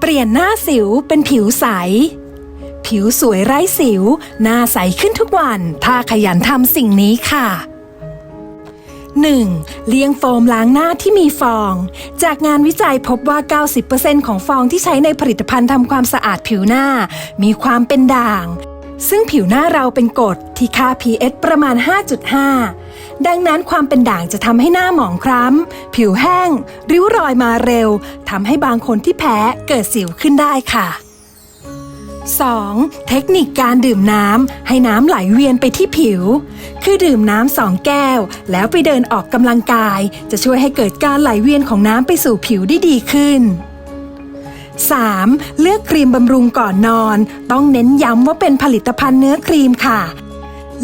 เปลี่ยนหน้าสิวเป็นผิวใส ผิวสวยไร้สิว หน้าใสขึ้นทุกวัน ถ้าขยันทำสิ่งนี้ค่ะ 1. เลี้ยงโฟมล้างหน้าที่มีฟอง จากงานวิจัยพบว่า 90%ของฟองที่ใช้ในผลิตภัณฑ์ทำความสะอาดผิวหน้า มีความเป็นด่าง ซึ่งผิวหน้าเราเป็นกรดที่ค่า pH ประมาณ 5.5 ดังนั้นความเป็นด่างจะทำให้หน้าหมองคล้ำ ผิวแห้ง ริ้วรอยมาเร็ว ทำให้บางคนที่แพ้เกิดสิวขึ้นได้ค่ะ 2. เทคนิคการดื่มน้ำให้น้ำไหลเวียนไปที่ผิว คือดื่มน้ำสองแก้ว แล้วไปเดินออกกำลังกาย จะช่วยให้เกิดการไหลเวียนของน้ำไปสู่ผิวได้ดีขึ้น 3. เลือกครีมบำรุงก่อนนอน ต้องเน้นย้ำว่าเป็นผลิตภัณฑ์เนื้อครีมค่ะ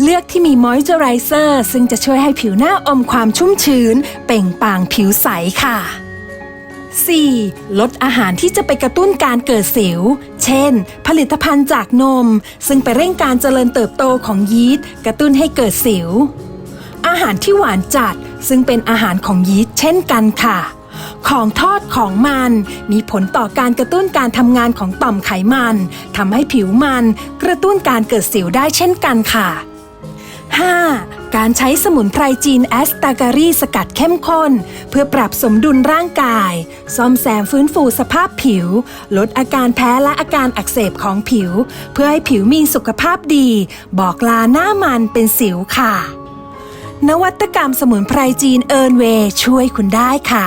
เลือกที่มีมอยเจอไรเซอร์ซึ่งจะช่วยให้ผิวหน้าอมความชุ่มชื้น เปล่งปลั่งผิวใสค่ะ 4. ลดอาหารที่จะไปกระตุ้นการเกิดสิว เช่น ผลิตภัณฑ์จากนม ซึ่งไปเร่งการเจริญเติบโตของยีสต์กระตุ้นให้เกิดสิว อาหารที่หวานจัด ซึ่งเป็นอาหารของยีสต์เช่นกันค่ะ ของทอดของมัน มีผลต่อการกระตุ้นการทำงานของต่อมไขมันทำให้ผิวมันกระตุ้นการเกิดสิวได้เช่นกันค่ะ 5. การใช้สมุนไพรจีนแอสตาการีสกัดเข้มข้น เพื่อปรับสมดุลร่างกาย ซ่อมแซมฟื้นฟูสภาพผิว ลดอาการแพ้และอาการอักเสบของผิว เพื่อให้ผิวมีสุขภาพดี บอกลาหน้ามันเป็นสิวค่ะ นวัตกรรมสมุนไพรจีนเอิร์นเวช่วยคุณได้ค่ะ